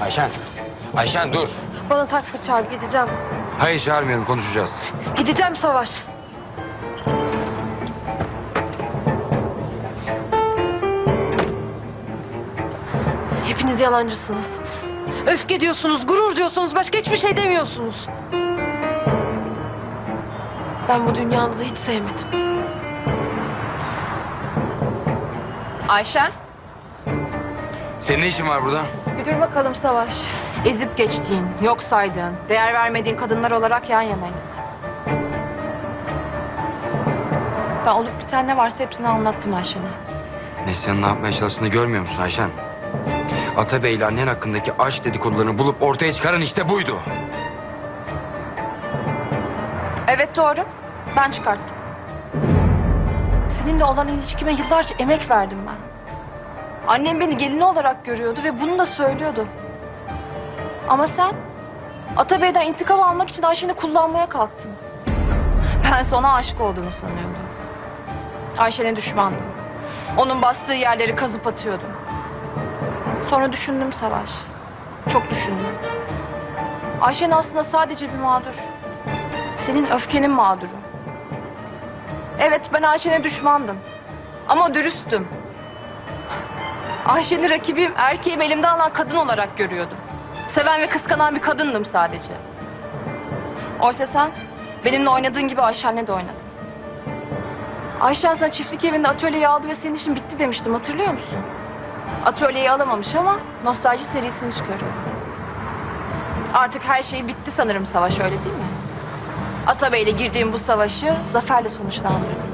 Ayşen. Ayşen dur. Bana taksi çağır gideceğim. Hayır çağırmıyorum konuşacağız. Gideceğim Savaş. Hepiniz yalancısınız. Öfke diyorsunuz, gurur diyorsunuz, başka hiçbir şey demiyorsunuz. Ben bu dünyanızı hiç sevmedim. Ayşen, Senin ne işin var burada? Bir dur bakalım Savaş. ezip geçtiğin, yok saydığın, değer vermediğin kadınlar olarak yan yanayız. Ben olup biten ne varsa hepsini anlattım Ayşen'e. Neslihan'ın ne yapmaya çalıştığını görmüyor musun Ayşen? Atabey ile annen hakkındaki aşk dedikodularını bulup ortaya çıkaran işte buydu. Evet doğru, ben çıkarttım. Seninle olan ilişkime yıllarca emek verdim ben. Annem beni gelini olarak görüyordu ve bunu da söylüyordu. Ama sen Atabey'den intikam almak için Ayşen'i kullanmaya kalktın. Ben ona aşık olduğunu sanıyordum. Ayşe'ne düşmandım. Onun bastığı yerleri kazıp atıyordum. Sonra düşündüm Savaş. Çok düşündüm. Ayşen aslında sadece bir mağdur. Senin öfkenin mağduru. Evet ben Ayşe'ne düşmandım. Ama dürüsttüm. Ayşe'ni rakibim, erkeğim elimden alan kadın olarak görüyordum. Seven ve kıskanan bir kadındım sadece. Oysa sen benimle oynadığın gibi Ayşen'le de oynadın. Ayşen sana çiftlik evinde atölyeyi aldı ve senin işin bitti demiştim hatırlıyor musun? Atölyeyi alamamış ama nostalji serisini çıkarıyor. Artık her şey bitti sanırım savaş öyle değil mi? Atabey'le girdiğim bu savaşı zaferle sonuçlandırdım.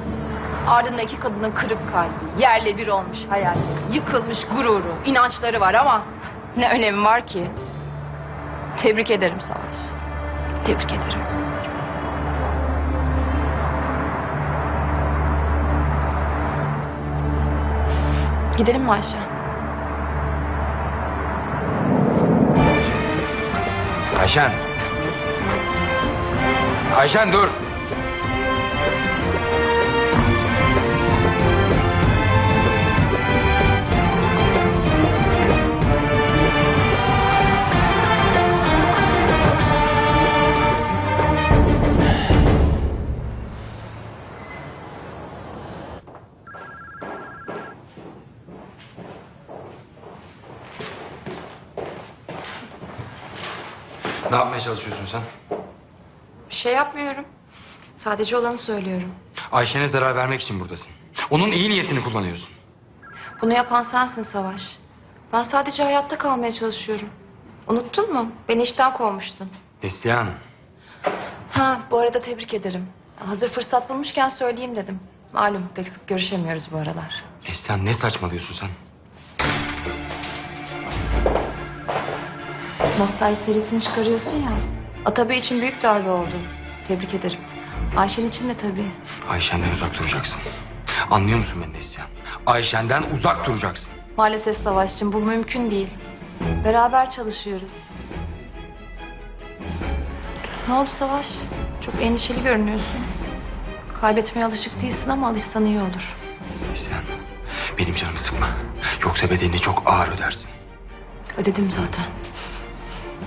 Ardından iki kadının kırık kalbi, yerle bir olmuş hayal, yıkılmış gururu, inançları var ama ne önemi var ki? Tebrik ederim Savaş. Tebrik ederim. Gidelim mi Ayşe? Ayşen. Ayşen dur. Sen? Bir şey yapmıyorum. Sadece olanı söylüyorum. Ayşen'e zarar vermek için buradasın. Onun iyi niyetini kullanıyorsun. Bunu yapan sensin Savaş. Ben sadece hayatta kalmaya çalışıyorum. Unuttun mu? Beni işten kovmuştun. Neslihan. Ha bu arada tebrik ederim. Hazır fırsat bulmuşken söyleyeyim dedim. Malum pek sık görüşemiyoruz bu aralar. Neslihan ne saçmalıyorsun sen? Nostalji serisini çıkarıyorsun ya. Atabey için büyük darbe oldu. Tebrik ederim. Ayşen için de tabii. Ayşen'den uzak duracaksın. Anlıyor musun beni Neslihan? Ayşen'den uzak duracaksın. Maalesef Savaş'cığım bu mümkün değil. Beraber çalışıyoruz. Ne oldu Savaş? Çok endişeli görünüyorsun. Kaybetmeye alışık değilsin ama alışsan iyi olur. Neslihan benim canımı sıkma. Yoksa bedelini çok ağır ödersin. Ödedim zaten.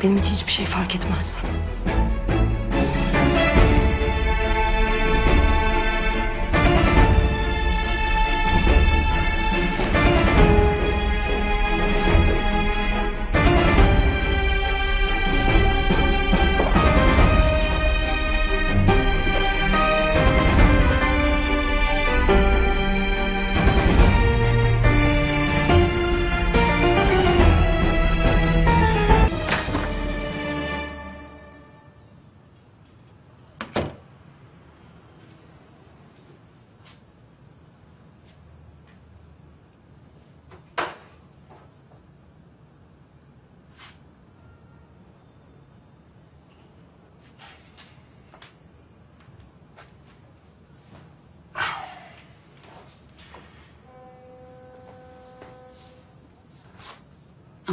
Benim için hiçbir şey fark etmez.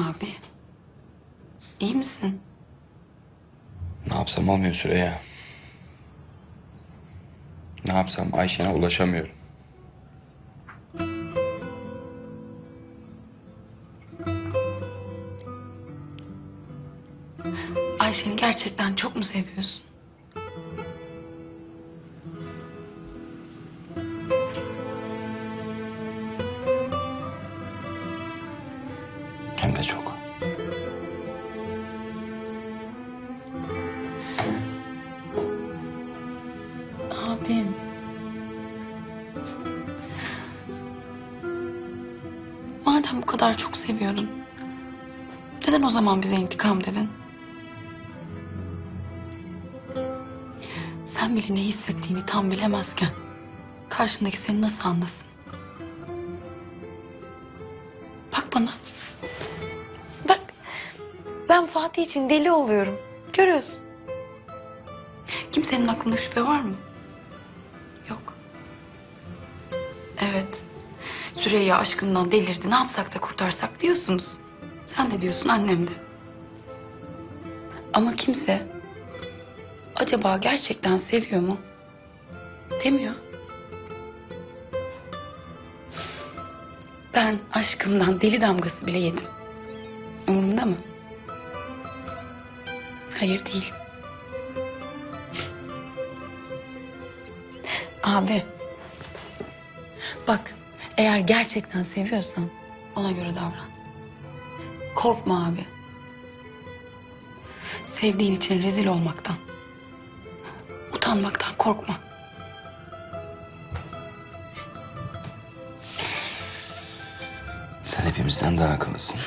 Abi. iyi misin? Ne yapsam olmuyor Süreyya. Ne yapsam Ayşen'e ulaşamıyorum. Ayşe'ni gerçekten çok mu seviyorsun? Kadar çok seviyordun. Neden o zaman bize intikam dedin? Sen bile ne hissettiğini tam bilemezken karşındaki seni nasıl anlasın? Bak bana. Bak. Ben Fatih için deli oluyorum. Görüyorsun. Kimsenin aklında şüphe var mı? Yok. Evet. Süreyya aşkından delirdi. Ne yapsak da kurtarsak diyorsunuz. Sen de diyorsun annem de. Ama kimse acaba gerçekten seviyor mu? Demiyor. Ben aşkımdan deli damgası bile yedim. Umurumda mı? Hayır değil. Abi. Bak eğer gerçekten seviyorsan ona göre davran. Korkma abi. Sevdiğin için rezil olmaktan. Utanmaktan korkma. Sen hepimizden daha akıllısın.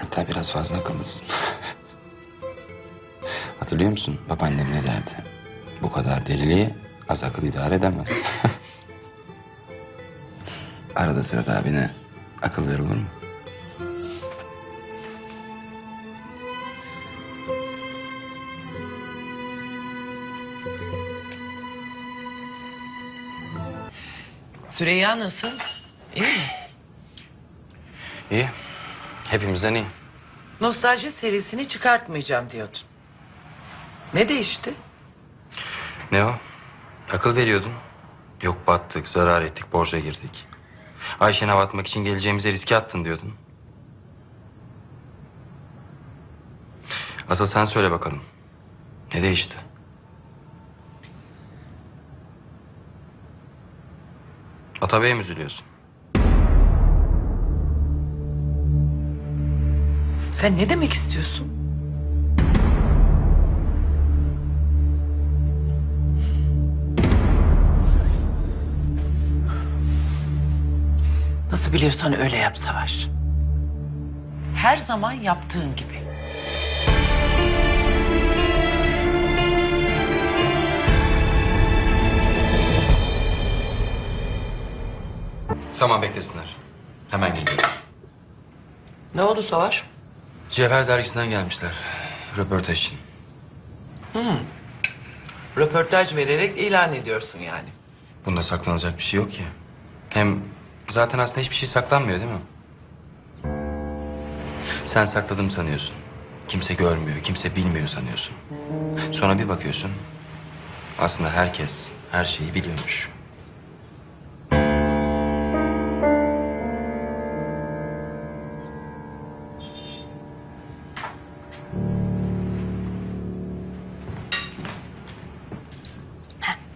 Hatta biraz fazla akıllısın. Hatırlıyor musun? Babaannem ne derdi? Bu kadar deliliği az akıl idare edemez. Arada sırada abine akıl ver olur mu? Süreyya nasıl? İyi mi? İyi. Hepimizden iyi. Nostalji serisini çıkartmayacağım diyordun. Ne değişti? Ne o? Akıl veriyordun. Yok battık, zarar ettik, borca girdik. Ayşen'e hava atmak için geleceğimize riske attın diyordun. Asıl sen söyle bakalım. Ne değişti? Atabey'e mi üzülüyorsun? Sen ne demek istiyorsun? Biliyorsan öyle yap Savaş. Her zaman yaptığın gibi. Tamam beklesinler. Hemen geliyorum. Ne oldu Savaş? Cevher dergisinden gelmişler. Röportaj için. Hmm. Röportaj vererek ilan ediyorsun yani. Bunda saklanacak bir şey yok ki. Hem zaten aslında hiçbir şey saklanmıyor değil mi? Sen sakladım sanıyorsun. Kimse görmüyor, kimse bilmiyor sanıyorsun. Sonra bir bakıyorsun. Aslında herkes her şeyi biliyormuş.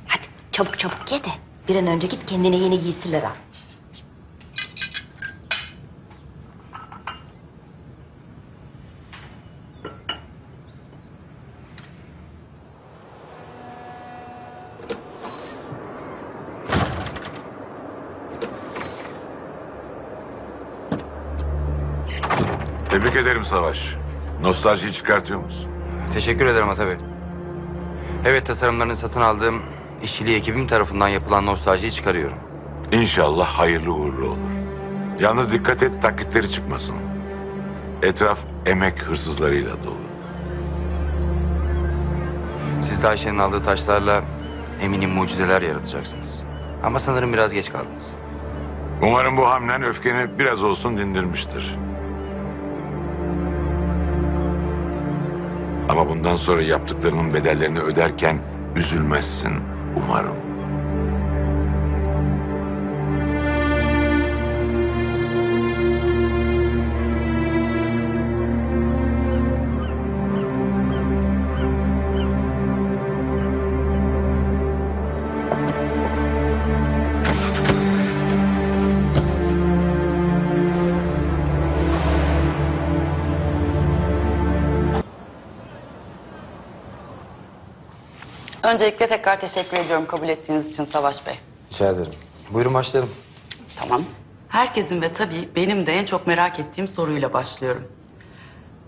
Hadi çabuk çabuk ye de bir an önce git kendine yeni giysiler al. Tebrik ederim Savaş. Nostaljiyi çıkartıyor musun? Teşekkür ederim Ata Bey. Evet tasarımlarını satın aldığım işçiliği ekibim tarafından yapılan nostaljiyi çıkarıyorum. İnşallah hayırlı uğurlu olur. Yalnız dikkat et taklitleri çıkmasın. Etraf emek hırsızlarıyla dolu. Siz de Ayşe'nin aldığı taşlarla eminim mucizeler yaratacaksınız. Ama sanırım biraz geç kaldınız. Umarım bu hamlen öfkeni biraz olsun dindirmiştir. Ama bundan sonra yaptıklarının bedellerini öderken üzülmezsin umarım. Öncelikle tekrar teşekkür ediyorum kabul ettiğiniz için Savaş Bey. Rica ederim. Buyurun başlayalım. Tamam. Herkesin ve tabii benim de en çok merak ettiğim soruyla başlıyorum.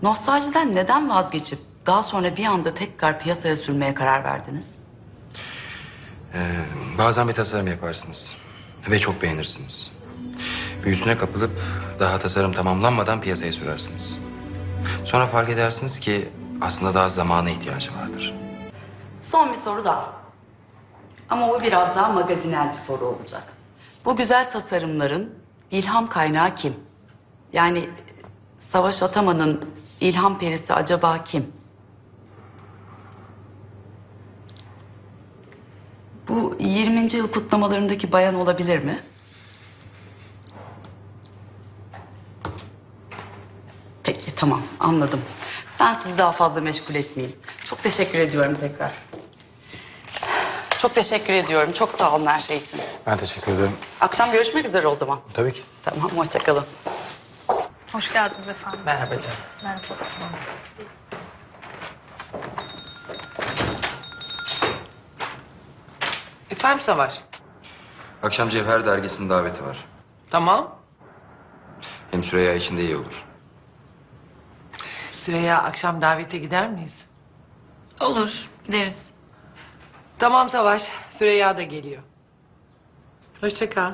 Nostaljiden neden vazgeçip daha sonra bir anda tekrar piyasaya sürmeye karar verdiniz? Ee, bazen bir tasarım yaparsınız. Ve çok beğenirsiniz. Büyüsüne kapılıp daha tasarım tamamlanmadan piyasaya sürersiniz. Sonra fark edersiniz ki aslında daha zamana ihtiyacı vardır. Son bir soru daha. Ama bu biraz daha magazinel bir soru olacak. Bu güzel tasarımların ilham kaynağı kim? Yani Savaş Ataman'ın ilham perisi acaba kim? Bu 20. yıl kutlamalarındaki bayan olabilir mi? Peki tamam anladım. Ben sizi daha fazla meşgul etmeyeyim. Çok teşekkür ediyorum tekrar. Çok teşekkür ediyorum. Çok sağ olun her şey için. Ben teşekkür ederim. Akşam görüşmek üzere o zaman. Tabii ki. Tamam hoşçakalın. Hoş geldiniz efendim. Merhaba canım. Merhaba. Efendim Savaş? Akşam Cevher dergisinin daveti var. Tamam. Hem Süreyya için de iyi olur. Süreyya akşam davete gider miyiz? Olur gideriz. Tamam Savaş. Süreyya da geliyor. Hoşça kal.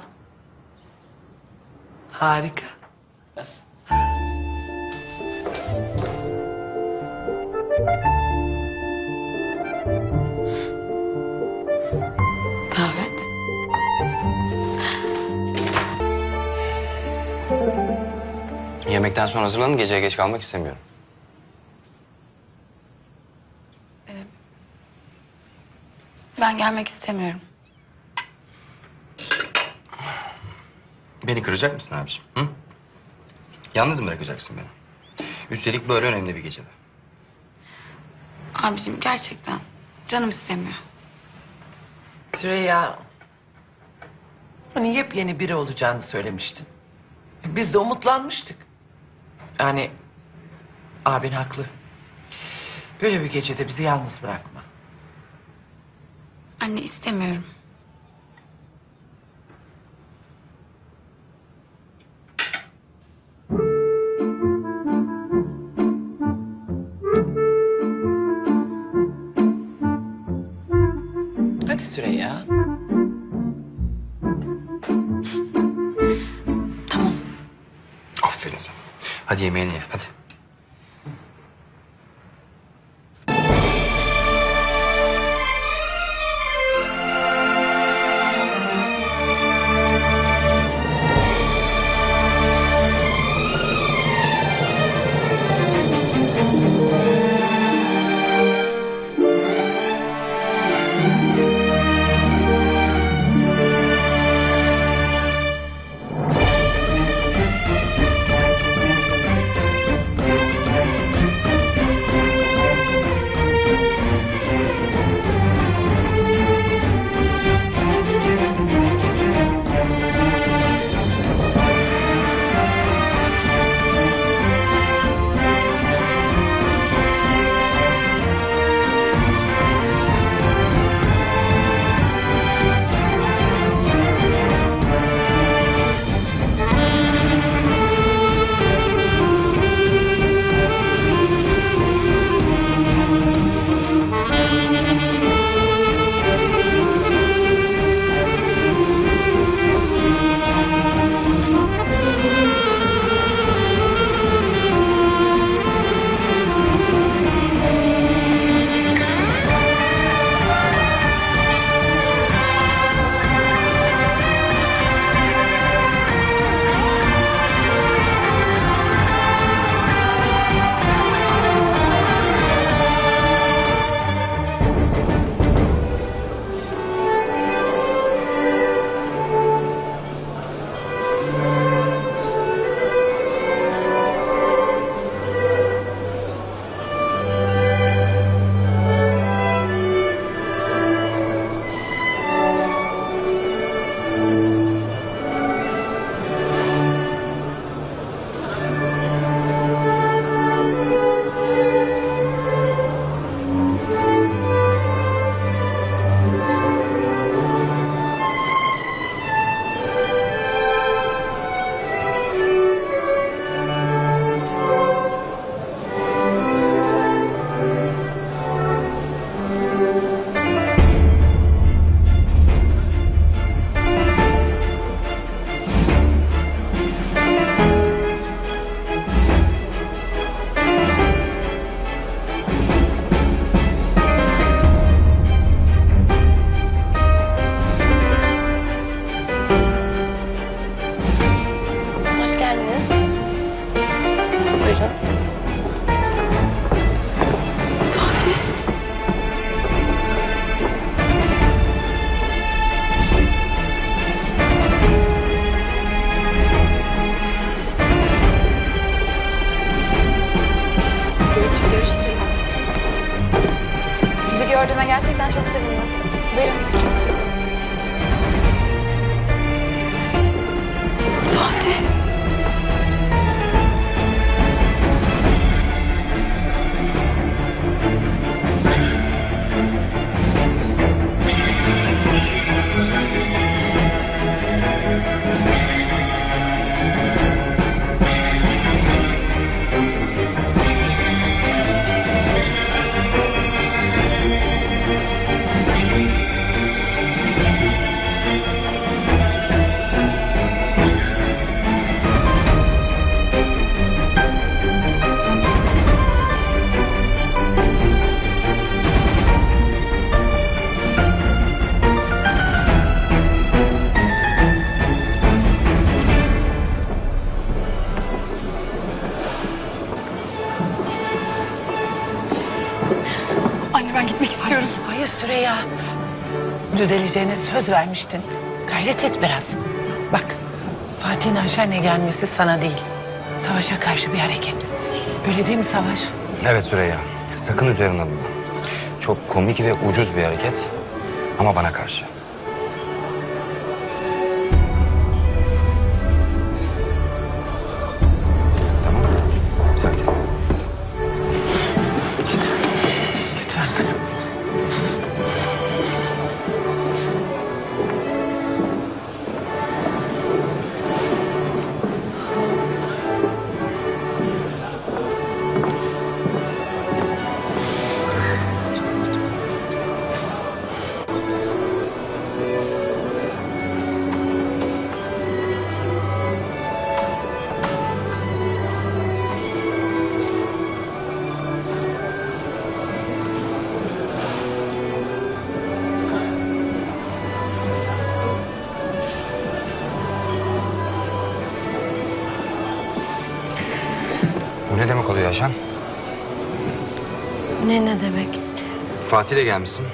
Harika. Davet. Yemekten sonra hazırlanın. Geceye geç kalmak istemiyorum. Ben gelmek istemiyorum. Beni kıracak mısın abiciğim? Hı? Yalnız mı bırakacaksın beni? Üstelik böyle önemli bir gecede. Abicim gerçekten canım istemiyor. Süreyya... Hani yepyeni biri olacağını söylemiştin. Biz de umutlanmıştık. Yani... Abin haklı. Böyle bir gecede bizi yalnız bırakma. Anne istemiyorum. Hadi Süreyya. Tamam. Aferin sana. Hadi yemeğini ye. Hadi. Düzeleceğine söz vermiştin. Gayret et biraz. Bak Fatih'in Ayşen'le gelmesi sana değil. Savaş'a karşı bir hareket. Öyle değil mi Savaş? Evet Süreyya. Sakın üzerine alınma. Çok komik ve ucuz bir hareket. Ama bana karşı. Fatih'le gelmişsin.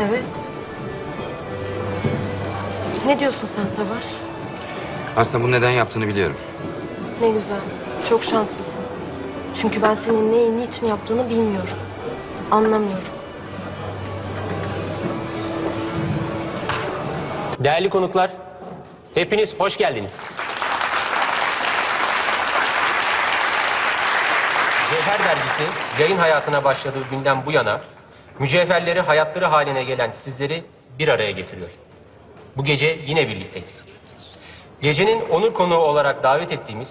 Evet. Ne diyorsun sen Savaş? Aslında bunu neden yaptığını biliyorum. Ne güzel. Çok şanslısın. Çünkü ben senin neyi niçin yaptığını bilmiyorum. Anlamıyorum. Değerli konuklar, hepiniz hoş geldiniz. Cevher Dergisi yayın hayatına başladığı günden bu yana mücevherleri hayatları haline gelen sizleri bir araya getiriyor. Bu gece yine birlikteyiz. Gecenin onur konuğu olarak davet ettiğimiz,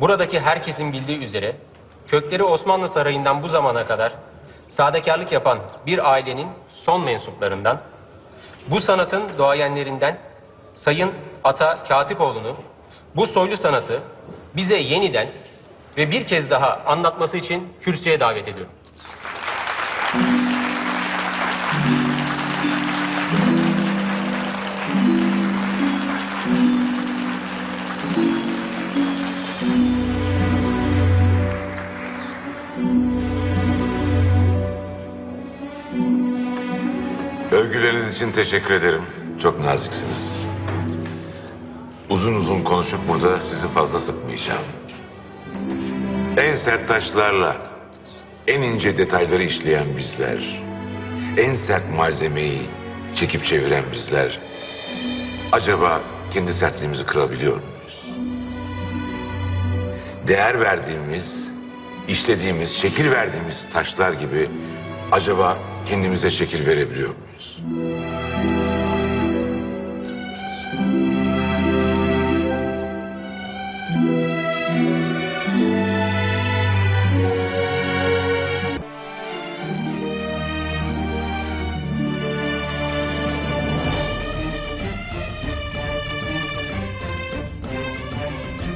buradaki herkesin bildiği üzere kökleri Osmanlı Sarayı'ndan bu zamana kadar sadekarlık yapan bir ailenin son mensuplarından bu sanatın doğayenlerinden Sayın Ata Katipoğlu'nu bu soylu sanatı bize yeniden ve bir kez daha anlatması için kürsüye davet ediyorum. Övgüleriniz için teşekkür ederim. Çok naziksiniz. Uzun uzun konuşup burada sizi fazla sıkmayacağım. En sert taşlarla en ince detayları işleyen bizler, en sert malzemeyi çekip çeviren bizler, acaba kendi sertliğimizi kırabiliyor muyuz? Değer verdiğimiz, işlediğimiz, şekil verdiğimiz taşlar gibi acaba kendimize şekil verebiliyor muyuz? Christ.